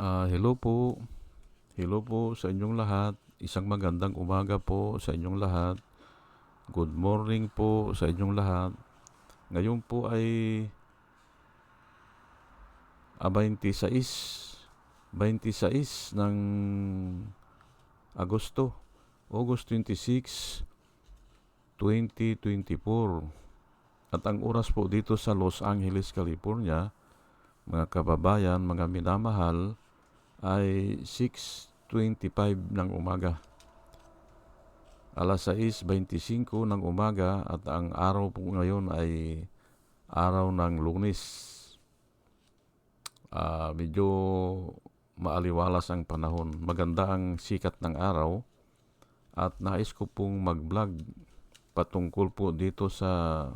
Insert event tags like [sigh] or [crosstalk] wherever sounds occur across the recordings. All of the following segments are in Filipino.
Ah, hello po. Hello po sa inyong lahat. Isang magandang umaga po sa inyong lahat. Good morning po sa inyong lahat. Ngayon po ay ah, 26 26 ng Agosto. August 26, 2024. At ang oras po dito sa Los Angeles, California, mga kababayan, mga minamahal, ay 6.25 ng umaga. Alas 6.25 ng umaga at ang araw po ngayon ay araw ng lunes. Ah, medyo maaliwalas ang panahon. Maganda ang sikat ng araw at nais ko pong mag-vlog patungkol po dito sa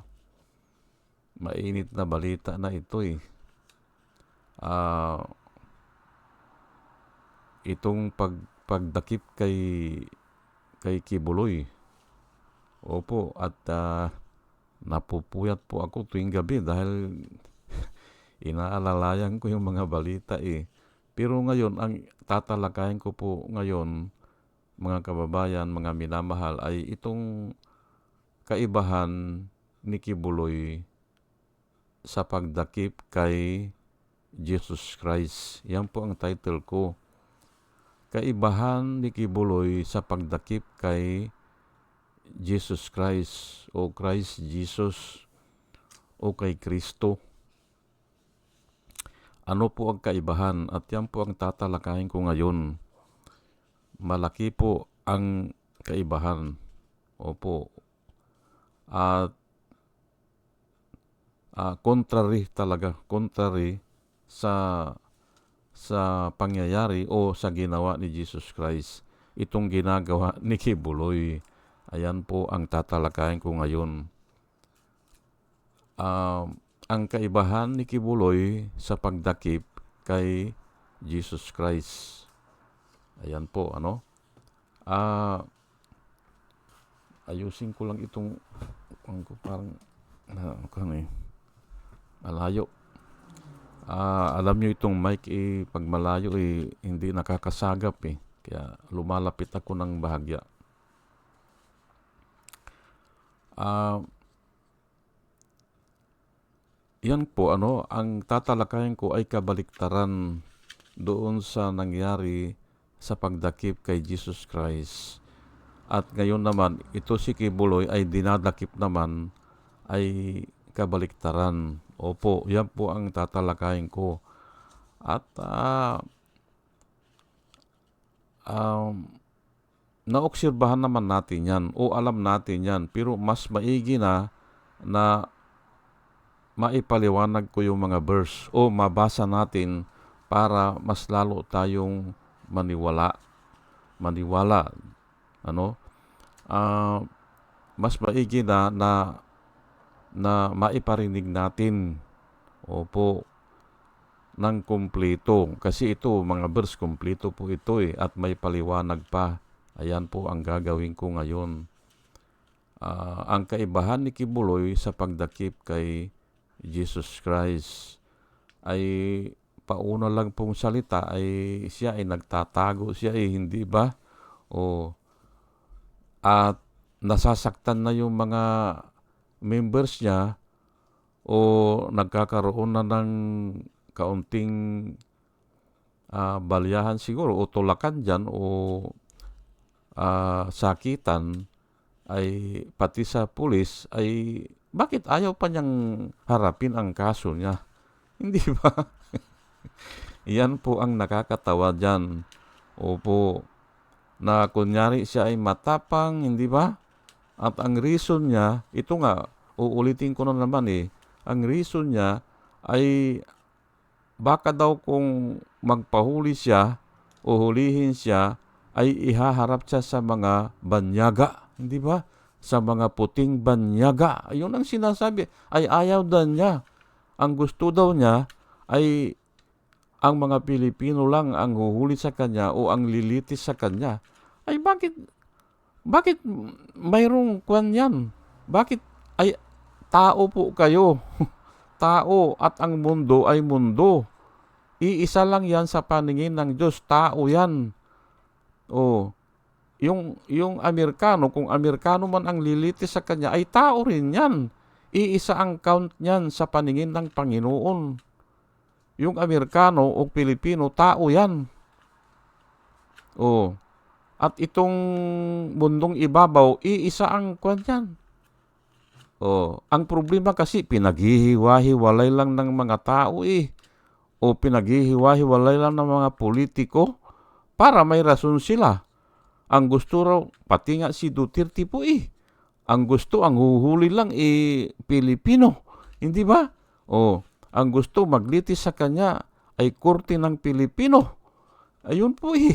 mainit na balita na ito eh. Ah, itong pag pagdakip kay kay Kibuloy. Opo, at ah, napupuyat po ako tuwing gabi dahil [laughs] inaalalayan ko yung mga balita eh. Pero ngayon, ang tatalakayin ko po ngayon, mga kababayan, mga minamahal, ay itong kaibahan ni Kibuloy sa pagdakip kay Jesus Christ. Yan po ang title ko. Kaibahan ni Kibuloy sa pagdakip kay Jesus Christ o Christ Jesus o kay Kristo. Ano po ang kaibahan? At yan po ang tatalakayin ko ngayon. Malaki po ang kaibahan. Opo. At ah, contrary talaga, contrary sa sa pangyayari o sa ginawa ni Jesus Christ. Itong ginagawa [laughs] ni Kibuloy. Ayan po ang tatalakayin ko ngayon. Ah, ang kaibahan ni Kibuloy sa pagdakip kay Jesus Christ. Ayan po, ano? Ah, ayusin ko lang itong ang ko parang na ano eh. Malayo. Ah, alam niyo itong mic eh pag malayo eh hindi nakakasagap eh. Kaya lumalapit ako ng bahagya. Ah, yan po ano, ang tatalakayin ko ay kabaliktaran doon sa nangyari sa pagdakip kay Jesus Christ. At ngayon naman, ito si Kibuloy ay dinadakip naman ay kabaliktaran. Opo, yan po ang tatalakayin ko. At uh, um, naobserbahan naman natin yan o alam natin yan. Pero mas maigi na na maipaliwanag ko yung mga verse o mabasa natin para mas lalo tayong maniwala. Maniwala. Ano? Uh, mas maigi na na na maiparinig natin. Opo. Ng kumpleto. Kasi ito mga verse kumpleto po ito eh at may paliwanag pa. Ayan po ang gagawin ko ngayon. Uh, ang kaibahan ni Kibuloy sa pagdakip kay Jesus Christ ay pauna lang pong salita ay siya ay nagtatago siya ay hindi ba? O at nasasaktan na yung mga members niya o nagkakaroon na ng kaunting uh, balyahan siguro o tulakan dyan o uh, sakitan ay pati sa pulis ay bakit ayaw pa niyang harapin ang kaso niya? [laughs] Hindi ba? [laughs] Yan po ang nakakatawa dyan. Opo, na kunyari siya ay matapang, hindi ba? At ang reason niya, ito nga, uulitin ko na naman eh, ang reason niya ay baka daw kung magpahuli siya o hulihin siya, ay ihaharap siya sa mga banyaga, hindi ba? Sa mga puting banyaga. Ayun ang sinasabi. Ay ayaw daw niya. Ang gusto daw niya ay ang mga Pilipino lang ang huhuli sa kanya o ang lilitis sa kanya. Ay bakit bakit mayroong kwan yan? Bakit tao po kayo? [laughs] tao at ang mundo ay mundo. Iisa lang yan sa paningin ng Diyos. Tao yan. O, yung, yung Amerikano, kung Amerikano man ang lilitis sa kanya, ay tao rin yan. Iisa ang count niyan sa paningin ng Panginoon. Yung Amerikano o Pilipino, tao yan. O, at itong mundong ibabaw, iisa ang kwan yan. O, ang problema kasi pinaghihiwa-hiwalay lang ng mga tao eh. O pinaghihiwa-hiwalay lang ng mga politiko para may rason sila. Ang gusto raw, pati nga si Duterte po eh. Ang gusto, ang huhuli lang eh, Pilipino. Hindi ba? O, ang gusto maglitis sa kanya ay korte ng Pilipino. Ayun po eh.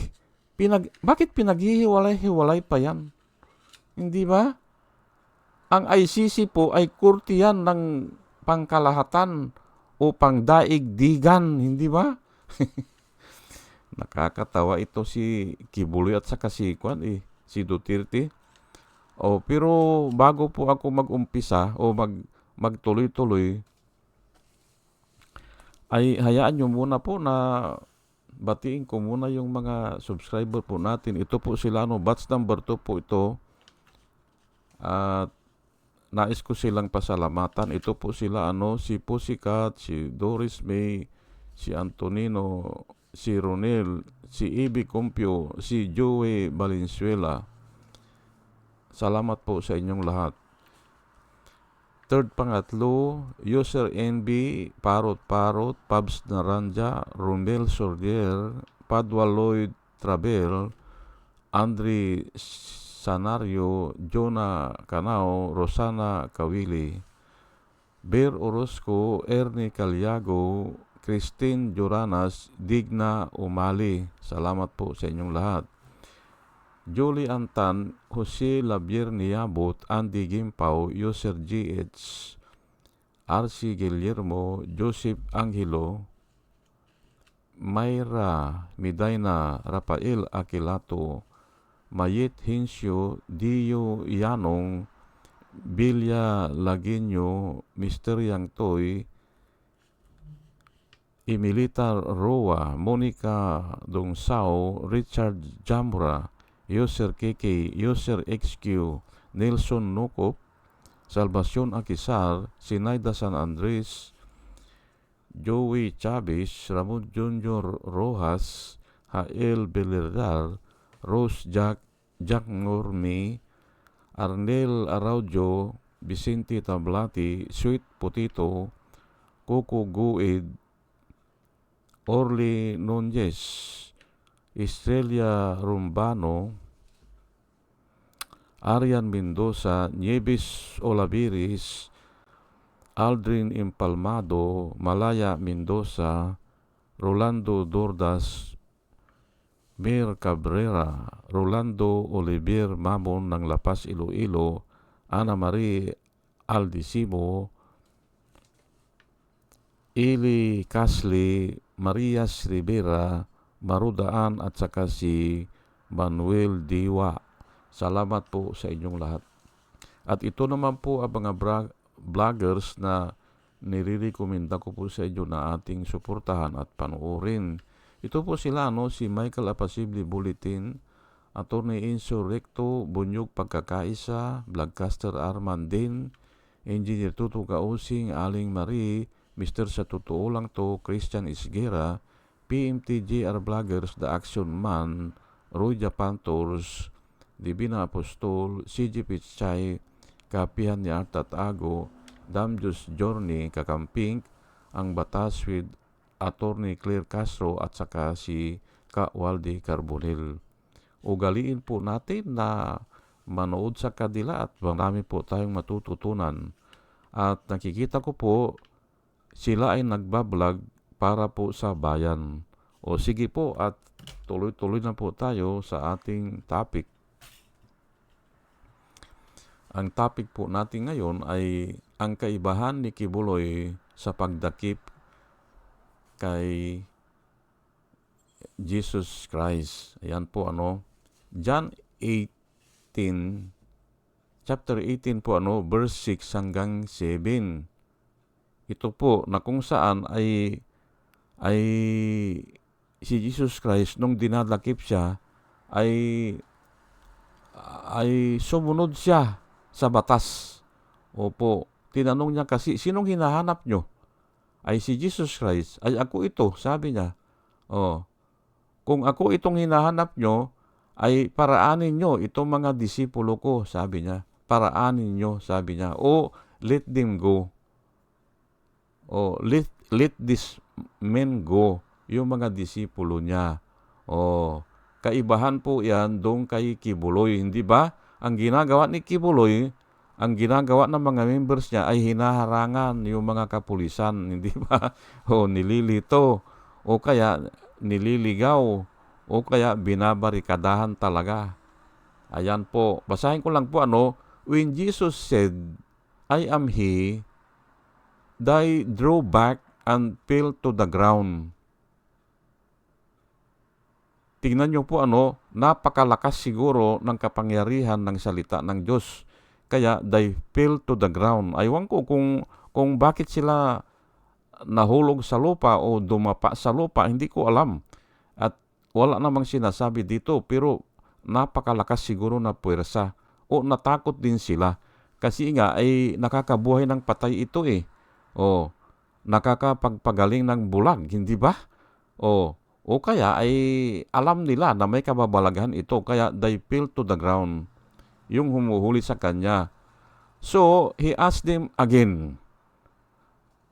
Pinag, bakit pinaghihiwalay-hiwalay pa yan? Hindi ba? Ang ICC po ay korte yan ng pangkalahatan o pangdaigdigan, hindi ba? [laughs] Nakakatawa ito si Kibuloy at saka si Kwan eh, si Duterte. Oh, pero bago po ako mag-umpisa o mag magtuloy-tuloy ay hayaan nyo muna po na batiin ko muna yung mga subscriber po natin. Ito po sila, no, batch number 2 po ito. At nais ko silang pasalamatan. Ito po sila, ano, si Pussycat, si Doris May, si Antonino, si Ronel, si Ibi Compio, si Joey Valenzuela. Salamat po sa inyong lahat. Third pangatlo, User NB, Parot Parot, Pabs Naranja, Romel Sordier, Padua Lloyd Travel, Andre Sanario, Jonah Canao, Rosana Kawili, Ber Orozco, Ernie Calyago, Christine Joranas, Digna Umali. Salamat po sa inyong lahat. Julie Antan, Jose Labier Niabot, Andy Gimpaw, User GH, RC Guillermo, Joseph Angelo, Mayra Midayna, Rafael Akilato, Mayet Hinsyo, Dio Yanong, Bilya Laginyo, Mr. Yang Toy, Emilita Roa, Monica Dongsao, Richard Jamra, User KK, User XQ, Nelson Nukop, Salvacion Akisar, Sinaida San Andres, Joey Chavez, Ramon Junior Rojas, Hael Belerdar, Rose Jack, Jack Normi, Arnel Araujo, Vicente Tablati, Sweet Potito, Coco Guid, Orly Nunez, Estrella Rumbano, Arian Mendoza, Nieves Olaviris, Aldrin Impalmado, Malaya Mendoza, Rolando Dordas, Mir Cabrera, Rolando Olivier Mamon ng Lapas Iloilo, Ana Marie Aldisimo, Ili Casli, Marias Rivera, Marudaan at saka si Manuel Diwa. Salamat po sa inyong lahat. At ito naman po ang mga vloggers na nirirekomenda ko po sa inyo na ating suportahan at panoorin. Ito po sila, no, si Michael Apasible Bulletin, Attorney Inso Recto, Bunyog Pagkakaisa, Vlogcaster Arman Din, Engineer Tuto Kausing, Aling Marie, Mr. Sa Totoo Lang To, Christian Isgera, PMTJR Vloggers, The Action Man, Roy Japan Tours, Divina Apostol, CG Pichay, Kapihan ni Artat Ago, Damjus Journey, Kakamping, ang Batas with Attorney Claire Castro at saka si Ka Waldi Carbonel. Ugaliin po natin na manood sa kadila at marami po tayong matututunan. At nakikita ko po, sila ay nagbablog para po sa bayan. O sige po at tuloy-tuloy na po tayo sa ating topic. Ang topic po natin ngayon ay ang kaibahan ni Kibuloy sa pagdakip kay Jesus Christ. Ayan po ano. John 18 chapter 18 po ano verse 6 hanggang 7. Ito po na kung saan ay ay si Jesus Christ nung dinadakip siya ay ay sumunod siya sa batas. Opo, tinanong niya kasi, sinong hinahanap nyo? Ay si Jesus Christ. Ay ako ito, sabi niya. Oh, kung ako itong hinahanap nyo, ay paraanin nyo itong mga disipulo ko, sabi niya. Paraanin nyo, sabi niya. O let them go. O let, let this men go. Yung mga disipulo niya. O kaibahan po yan doon kay Kibuloy, hindi ba? Ang ginagawa ni Kibuloy, ang ginagawa ng mga members niya ay hinaharangan yung mga kapulisan, [laughs] hindi ba? O nililito, o kaya nililigaw, o kaya binabarikadahan talaga. Ayan po, basahin ko lang po ano, when Jesus said, I am He, they drew back and fell to the ground. Tingnan nyo po ano, napakalakas siguro ng kapangyarihan ng salita ng Diyos. Kaya they fell to the ground. Aywan ko kung, kung bakit sila nahulog sa lupa o dumapa sa lupa, hindi ko alam. At wala namang sinasabi dito, pero napakalakas siguro na puwersa. O natakot din sila. Kasi nga ay nakakabuhay ng patay ito eh. O nakakapagpagaling ng bulag, hindi ba? O o kaya ay alam nila na may kababalaghan ito kaya they fell to the ground. Yung humuhuli sa kanya. So, he asked them again,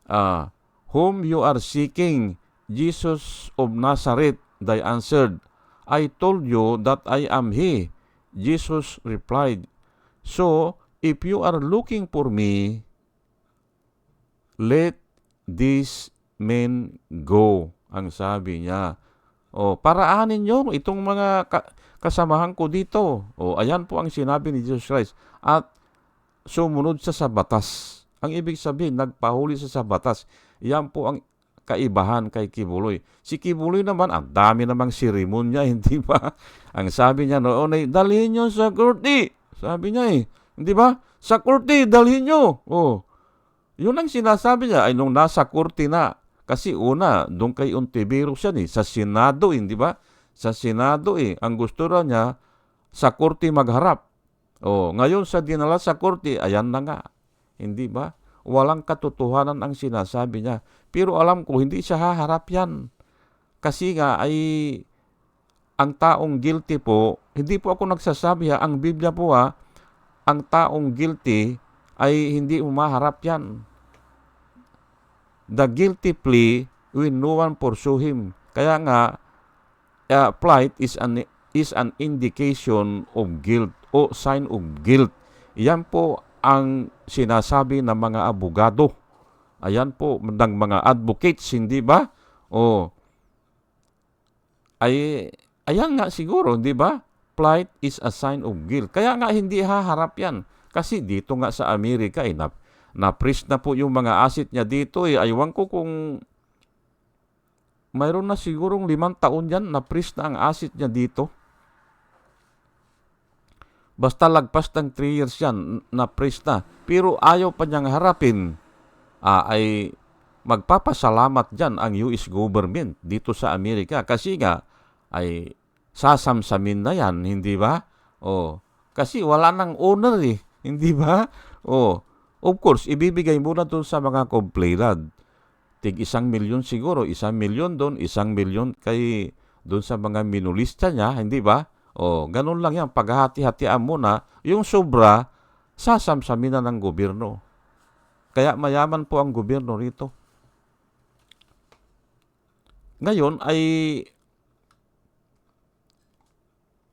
uh, Whom you are seeking, Jesus of Nazareth, they answered, I told you that I am he. Jesus replied, So, if you are looking for me, let these men go. Ang sabi niya. O, paraanin nyo itong mga kasamahan ko dito. O, ayan po ang sinabi ni Jesus Christ. At sumunod siya sa batas. Ang ibig sabihin, nagpahuli siya sa batas. Yan po ang kaibahan kay Kibuloy. Si Kibuloy naman, ang dami namang sirimonya, [laughs] hindi ba? Ang sabi niya noon ay, dalhin nyo sa kurti. Sabi niya eh, hindi ba? Sa kurti, dalhin nyo. Oh. Yun ang sinasabi niya ay nung nasa kurti na. Kasi una, doon kay Ontiveros siya eh, sa Senado, hindi ba? Sa Senado eh, ang gusto raw niya, sa kurti magharap. Oh, ngayon sa dinala sa kurti, ayan na nga. Hindi ba? Walang katotohanan ang sinasabi niya. Pero alam ko, hindi siya haharap yan. Kasi nga ay ang taong guilty po, hindi po ako nagsasabi ha, ang Biblia po ha, ang taong guilty ay hindi umaharap yan. The guilty plea when no one pursue him. Kaya nga, uh, plight is an, is an indication of guilt o sign of guilt. Yan po ang sinasabi ng mga abogado. Ayan po, ng mga advocates, hindi ba? O, ay, ayan nga siguro, hindi ba? Plight is a sign of guilt. Kaya nga hindi haharap yan. Kasi dito nga sa Amerika, eh, na, na-freeze na po yung mga asset niya dito. Eh. Aywan ko kung mayroon na sigurong limang taon yan, na-freeze na ang asset niya dito. Basta lagpas ng 3 years yan, na-freeze na. Pero ayaw pa niyang harapin ah, ay magpapasalamat dyan ang US government dito sa Amerika. Kasi nga, ay sasamsamin na yan, hindi ba? O, kasi wala nang owner eh, [laughs] hindi ba? O, of course, ibibigay muna doon sa mga complainant. Tig isang milyon siguro, isang milyon doon, isang milyon kay doon sa mga minulista niya, hindi ba? O, ganun lang yan. Paghahati-hatian muna, yung sobra, sasamsamin na ng gobyerno. Kaya mayaman po ang gobyerno rito. Ngayon ay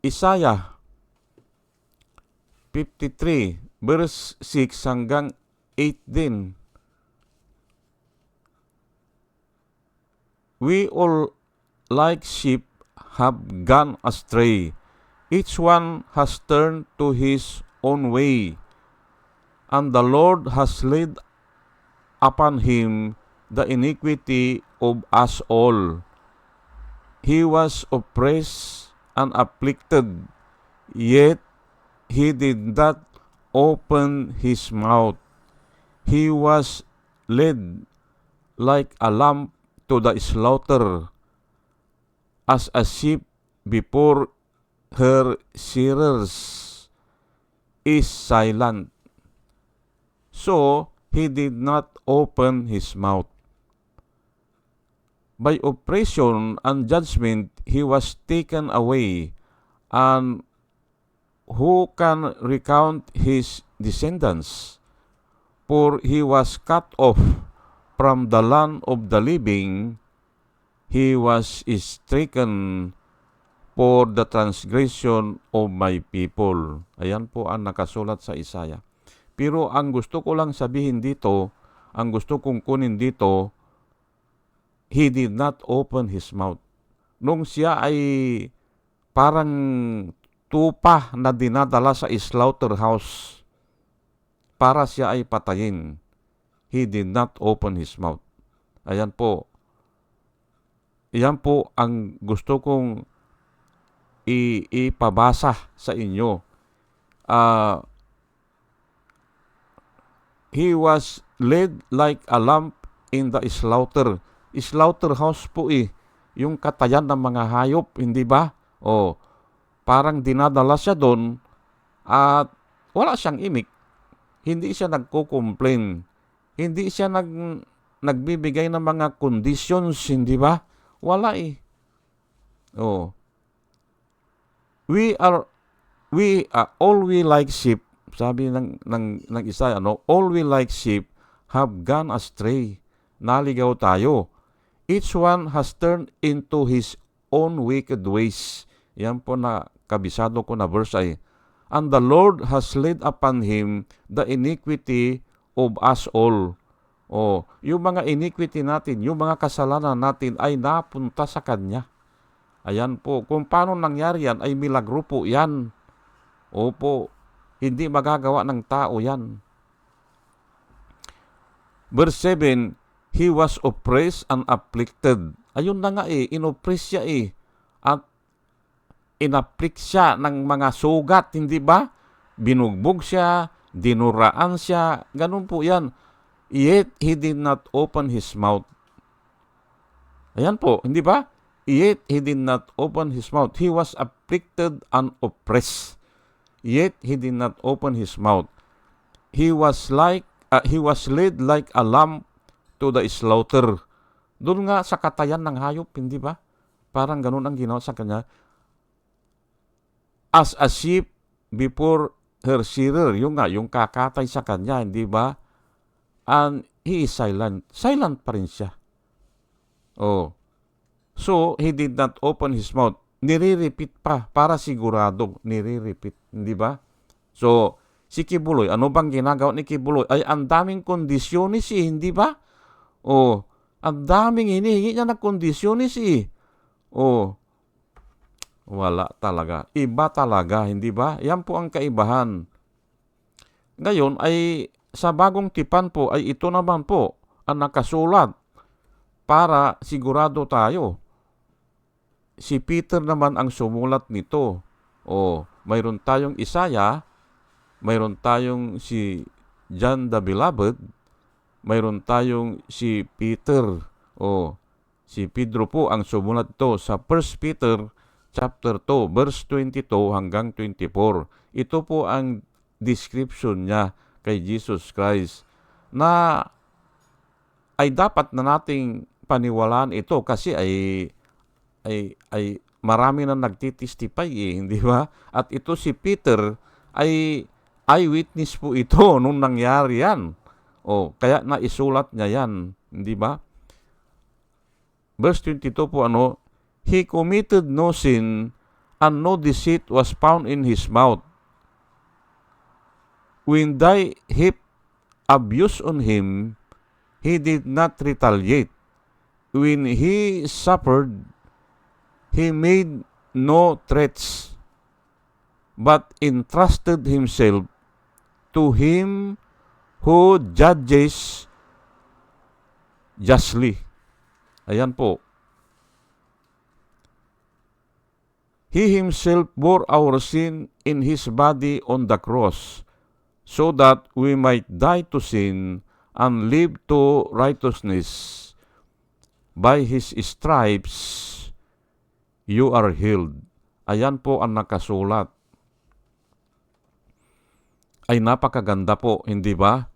Isaiah 53 verse 6 hanggang 8 din. We all like sheep have gone astray. Each one has turned to his own way. And the Lord has laid upon him the iniquity of us all. He was oppressed and afflicted, yet he did not open his mouth. He was led like a lamb to the slaughter as a sheep before her shearers is silent. So he did not open his mouth. By oppression and judgment he was taken away, and who can recount his descendants? For he was cut off from the land of the living, he was stricken for the transgression of my people. Ayan po ang nakasulat sa Isaya. Pero ang gusto ko lang sabihin dito, ang gusto kong kunin dito, he did not open his mouth. Nung siya ay parang tupa na dinadala sa slaughterhouse para siya ay patayin, he did not open his mouth. Ayan po. Iyan po ang gusto kong i- ipabasa sa inyo. Uh, he was led like a lamb in the slaughter. Slaughterhouse po eh. Yung katayan ng mga hayop, hindi ba? O, parang dinadala siya doon at wala siyang imik. Hindi siya nagko-complain. Hindi siya nag, nagbibigay ng mga conditions, hindi ba? Wala eh. Oh. We are we uh, all we like sheep, sabi ng ng ng isa ano, all we like sheep have gone astray. Naligaw tayo. Each one has turned into his own wicked ways. Yan po na kabisado ko na verse ay, And the Lord has laid upon him the iniquity of us all. O, yung mga iniquity natin, yung mga kasalanan natin ay napunta sa Kanya. Ayan po, kung paano nangyari yan ay milagro po yan. Opo, hindi magagawa ng tao yan. Verse 7, He was oppressed and afflicted. Ayun na nga eh, inoppress siya eh. At inapplik siya ng mga sugat, hindi ba? Binugbog siya, dinuraan siya, ganun po yan. Yet he did not open his mouth. Ayan po, hindi ba? Yet he did not open his mouth. He was afflicted and oppressed. Yet he did not open his mouth. He was like uh, he was led like a lamb to the slaughter. Doon nga sa katayan ng hayop, hindi ba? Parang ganun ang ginawa sa kanya. As a sheep before her shearer, yung nga, yung kakatay sa kanya, hindi ba? And he is silent. Silent pa rin siya. Oh. So, he did not open his mouth. Nire-repeat pa para sigurado. Nire-repeat. Hindi ba? So, si Kibuloy, ano bang ginagawa ni Kibuloy? Ay, ang daming kondisyonis eh, hindi ba? O, ang daming hinihingi niya na kondisyonis eh. O, wala talaga. Iba talaga, hindi ba? Yan po ang kaibahan. Ngayon ay sa bagong tipan po ay ito naman po ang nakasulat para sigurado tayo si Peter naman ang sumulat nito. O, mayroon tayong Isaya, mayroon tayong si John the Beloved, mayroon tayong si Peter. O, si Pedro po ang sumulat ito sa 1 Peter chapter 2, verse 22 hanggang 24. Ito po ang description niya kay Jesus Christ na ay dapat na nating paniwalaan ito kasi ay ay, ay marami na nagtitistify eh, [laughs] hindi ba? At ito si Peter ay eyewitness po ito [laughs] nung nangyari yan. O, kaya naisulat niya yan, hindi ba? Verse 22 po ano, He committed no sin and no deceit was found in his mouth. When thy heap abuse on him, he did not retaliate. When he suffered He made no threats, but entrusted himself to him who judges justly. Ayan po. He himself bore our sin in his body on the cross, so that we might die to sin and live to righteousness. by His stripes, you are healed. Ayan po ang nakasulat. Ay napakaganda po, hindi ba?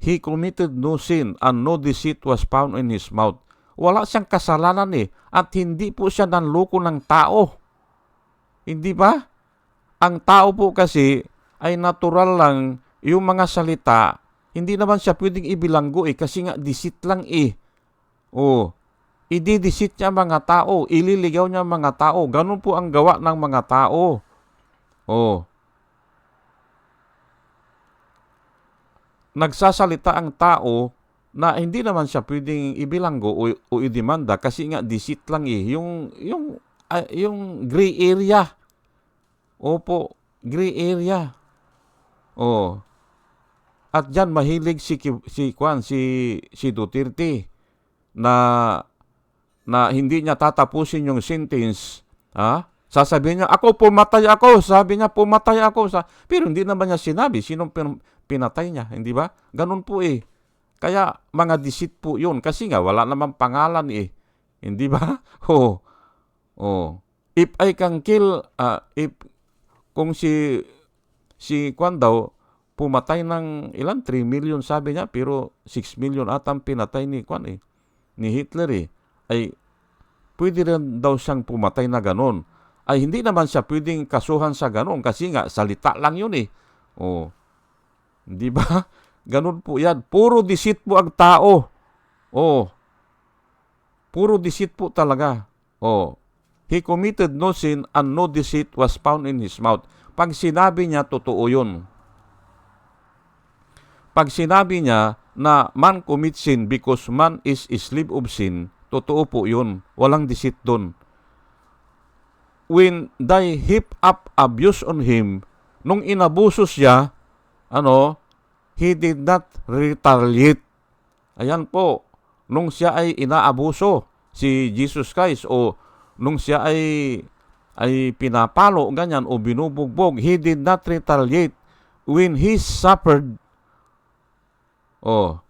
He committed no sin and no deceit was found in his mouth. Wala siyang kasalanan eh at hindi po siya nanloko ng tao. Hindi ba? Ang tao po kasi ay natural lang yung mga salita. Hindi naman siya pwedeng ibilanggo eh kasi nga deceit lang eh. Oh, ididisit niya mga tao, ililigaw niya mga tao. Ganun po ang gawa ng mga tao. Oh. Nagsasalita ang tao na hindi naman siya pwedeng ibilanggo o, o idemanda kasi nga deceit lang eh. Yung, yung, ah, yung gray area. Opo, gray area. Oh. At diyan mahilig si si Kwan si si Duterte na na hindi niya tatapusin yung sentence, ha? Sasabihin niya, ako pumatay ako. Sabi niya, pumatay ako. Sa... Pero hindi naman niya sinabi sinong pin- pinatay niya, hindi ba? Ganun po eh. Kaya mga deceit po yun. Kasi nga, wala namang pangalan eh. Hindi ba? [laughs] Oh. Oh. If I can kill, ah, if, kung si, si Kwan daw, pumatay ng ilan? 3 million sabi niya, pero 6 million atang pinatay ni Kwan eh. Ni Hitler eh. Ay, pwede rin daw siyang pumatay na ganon. Ay, hindi naman siya pwedeng kasuhan sa ganon kasi nga, salita lang yun eh. Oh. Di ba? [laughs] Ganon po yan. Puro deceit po ang tao. Oh. Puro deceit po talaga. Oh. He committed no sin and no deceit was found in his mouth. Pag sinabi niya, totoo yun. Pag sinabi niya na man commit sin because man is a slave of sin, totoo po yun. Walang deceit doon. When they heap up abuse on him, nung inabuso siya, ano, he did not retaliate. Ayan po, nung siya ay inaabuso si Jesus Christ o nung siya ay ay pinapalo ganyan o binubugbog, he did not retaliate when he suffered. Oh.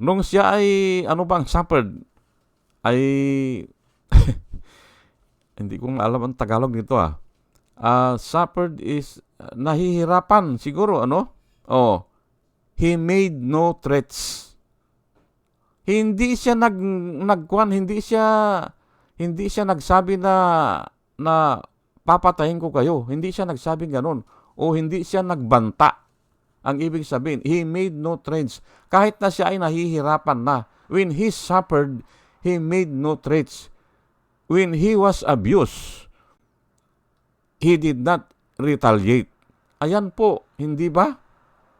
Nung siya ay ano bang suffered ay [laughs] hindi ko alam ang Tagalog nito ah. Ah, suffered is uh, nahihirapan siguro ano? Oh. He made no threats. Hindi siya nag nagkuan, hindi siya hindi siya nagsabi na na papatayin ko kayo. Hindi siya nagsabing ganun. O hindi siya nagbanta. Ang ibig sabihin, he made no threats. Kahit na siya ay nahihirapan na. When he suffered, he made no threats. When he was abused, he did not retaliate. Ayan po, hindi ba?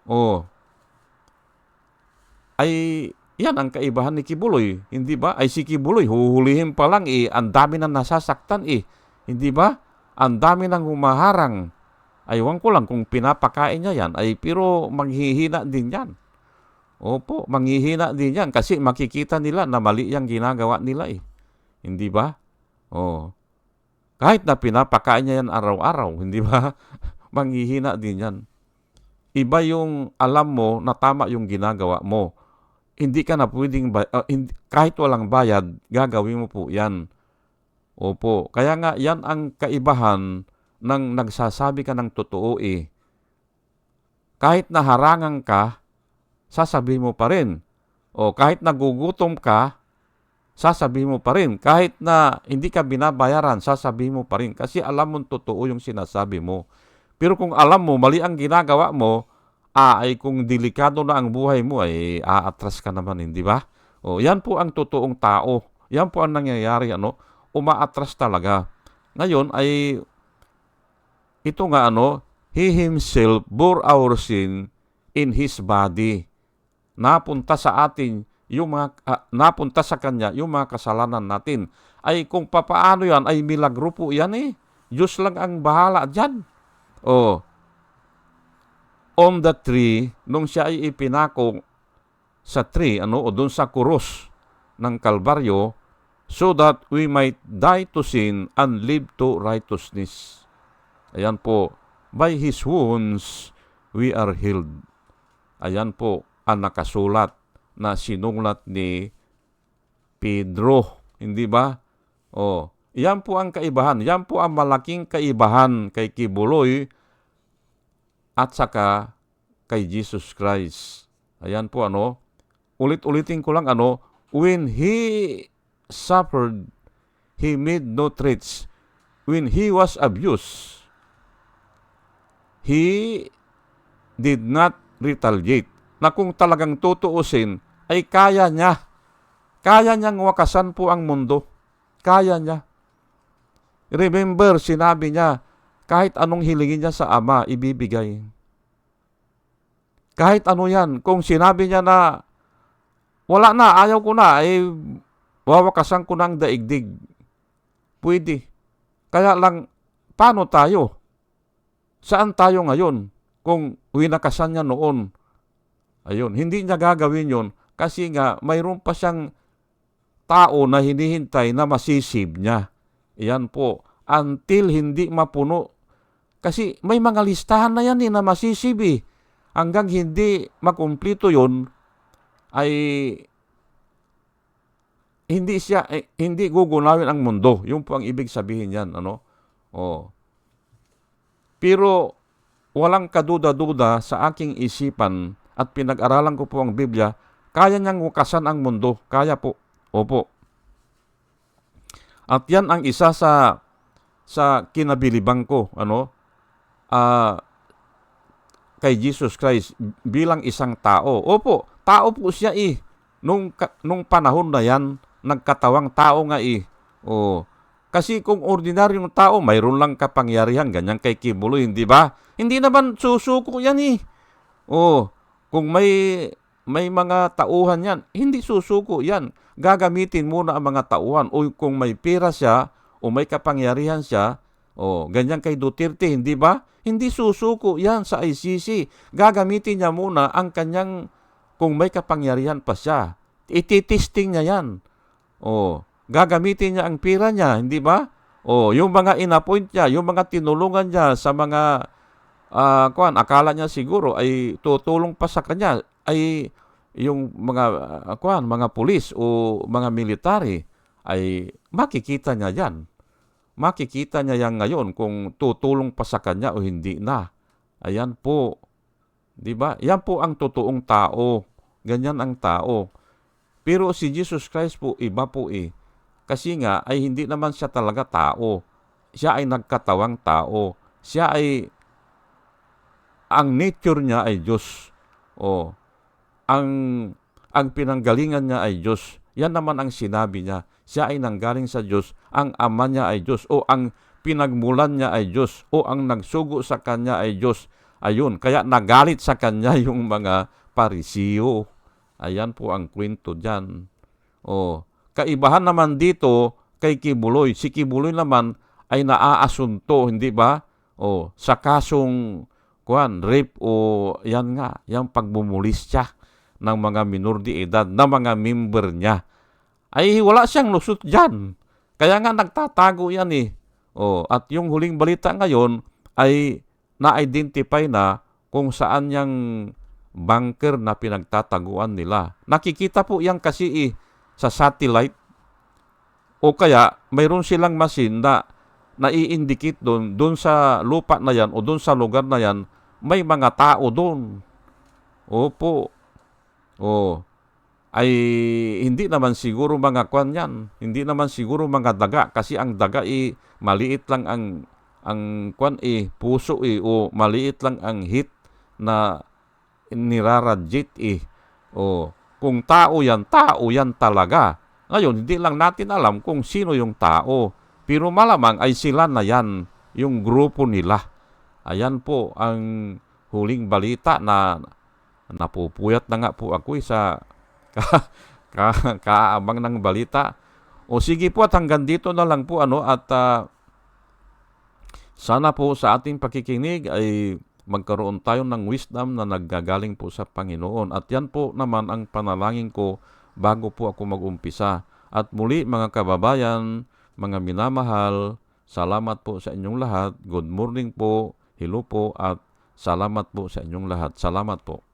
Oh. Ay, yan ang kaibahan ni Kibuloy, hindi ba? Ay si Kibuloy, huhulihin pa lang eh, ang dami na nasasaktan eh. Hindi ba? Ang dami nang humaharang. Aywan ko lang kung pinapakain niya yan, ay pero manghihina din yan. Opo, manghihina din yan kasi makikita nila na mali yung ginagawa nila eh. Hindi ba? Oh. Kahit na pinapakain niya yan araw-araw, hindi ba? [laughs] manghihina din yan. Iba yung alam mo na tama yung ginagawa mo. Hindi ka na pwedeng, ba- ah, hindi- kahit walang bayad, gagawin mo po yan. Opo. Kaya nga, yan ang kaibahan ng nagsasabi ka ng totoo eh. Kahit naharangan ka, sasabihin mo pa rin. O kahit nagugutom ka, sasabihin mo pa rin. Kahit na hindi ka binabayaran, sasabihin mo pa rin. Kasi alam mo totoo yung sinasabi mo. Pero kung alam mo, mali ang ginagawa mo, ah, ay kung delikado na ang buhay mo, ay aatras ka naman, hindi ba? O, yan po ang totoong tao. Yan po ang nangyayari, ano? Umaatras talaga. Ngayon ay, ito nga ano, He Himself bore our sin in His body. Napunta sa atin yung mga, ah, napunta sa Kanya yung mga kasalanan natin. Ay kung papaano yan, ay milagro po yan eh. Diyos lang ang bahala dyan. Oh, on the tree, nung siya ay ipinako sa tree, ano, o doon sa kuros ng Kalbaryo, so that we might die to sin and live to righteousness. Ayan po, by His wounds, we are healed. Ayan po, ang nakasulat na sinulat ni Pedro. Hindi ba? Oh, yan po ang kaibahan. Yan po ang malaking kaibahan kay Kibuloy at saka kay Jesus Christ. Ayan po ano. Ulit-ulitin ko lang ano. When he suffered, he made no threats. When he was abused, he did not retaliate. Na kung talagang tutuusin, ay kaya niya. Kaya niyang wakasan po ang mundo. Kaya niya. Remember, sinabi niya, kahit anong hilingin niya sa Ama, ibibigay. Kahit ano yan, kung sinabi niya na, wala na, ayaw ko na, eh, wawakasan ko ng daigdig. Pwede. Kaya lang, paano tayo? Saan tayo ngayon? Kung winakasan niya noon, ayun, hindi niya gagawin yon kasi nga mayroon pa siyang tao na hinihintay na masisib niya. Iyan po, until hindi mapuno. Kasi may mga listahan na yan eh, na masisib eh. Hanggang hindi makumplito yon ay hindi siya eh, hindi gugunawin ang mundo. Yung po ang ibig sabihin niyan, ano? Oh. Pero walang kaduda-duda sa aking isipan at pinag-aralan ko po ang Biblia, kaya niyang wakasan ang mundo. Kaya po. Opo. At yan ang isa sa sa kinabilibang ko, ano? Ah, kay Jesus Christ bilang isang tao. Opo, tao po siya eh. Nung, nung panahon na yan, nagkatawang tao nga eh. Oh. Kasi kung ordinaryong tao, mayroon lang kapangyarihan, ganyan kay Kibulo, hindi ba? Hindi naman susuko yan eh. Oh, kung may may mga tauhan yan, hindi susuko yan. Gagamitin muna ang mga tauhan. O kung may pera siya, o may kapangyarihan siya, o ganyan kay Duterte, hindi ba? Hindi susuko yan sa ICC. Gagamitin niya muna ang kanyang, kung may kapangyarihan pa siya. Ititesting niya yan. O, gagamitin niya ang pera niya, hindi ba? O, yung mga inappoint niya, yung mga tinulungan niya sa mga uh, kuan, akala niya siguro ay tutulong pa sa kanya ay yung mga uh, kuan, mga pulis o mga military ay makikita niya yan. Makikita niya yan ngayon kung tutulong pa sa kanya o hindi na. Ayan po. 'Di ba? Yan po ang totoong tao. Ganyan ang tao. Pero si Jesus Christ po iba po eh. Kasi nga ay hindi naman siya talaga tao. Siya ay nagkatawang tao. Siya ay ang nature niya ay Diyos. O ang ang pinanggalingan niya ay Diyos. Yan naman ang sinabi niya. Siya ay nanggaling sa Diyos. Ang ama niya ay Diyos. O ang pinagmulan niya ay Diyos. O ang nagsugo sa kanya ay Diyos. Ayun, kaya nagalit sa kanya [laughs] yung mga parisiyo. Ayan po ang kwento dyan. O, Kaibahan naman dito kay Kibuloy. Si Kibuloy naman ay naaasunto, hindi ba? O, sa kasong kuan, rape o yan nga, yung pagbumulis siya ng mga minor di edad na mga member niya. Ay wala siyang lusot diyan. Kaya nga nagtatago yan eh. O, at yung huling balita ngayon ay na-identify na kung saan yung bunker na pinagtataguan nila. Nakikita po yan kasi eh, sa satellite o kaya mayroon silang machine na nai-indicate doon, doon sa lupa na yan o doon sa lugar na yan, may mga tao doon. Opo. O, ay hindi naman siguro mga kwan yan. Hindi naman siguro mga daga kasi ang daga eh, maliit lang ang ang kwan eh, puso eh, o maliit lang ang hit na niraradjit eh. O, kung tao yan, tao yan talaga. Ngayon, hindi lang natin alam kung sino yung tao. Pero malamang ay sila na yan, yung grupo nila. Ayan po ang huling balita na napupuyat na nga po ako sa ka, ka, kaabang ng balita. O sige po at hanggang dito na lang po ano at uh, sana po sa ating pakikinig ay magkaroon tayo ng wisdom na naggagaling po sa Panginoon. At yan po naman ang panalangin ko bago po ako mag-umpisa. At muli mga kababayan, mga minamahal, salamat po sa inyong lahat. Good morning po, hello po at salamat po sa inyong lahat. Salamat po.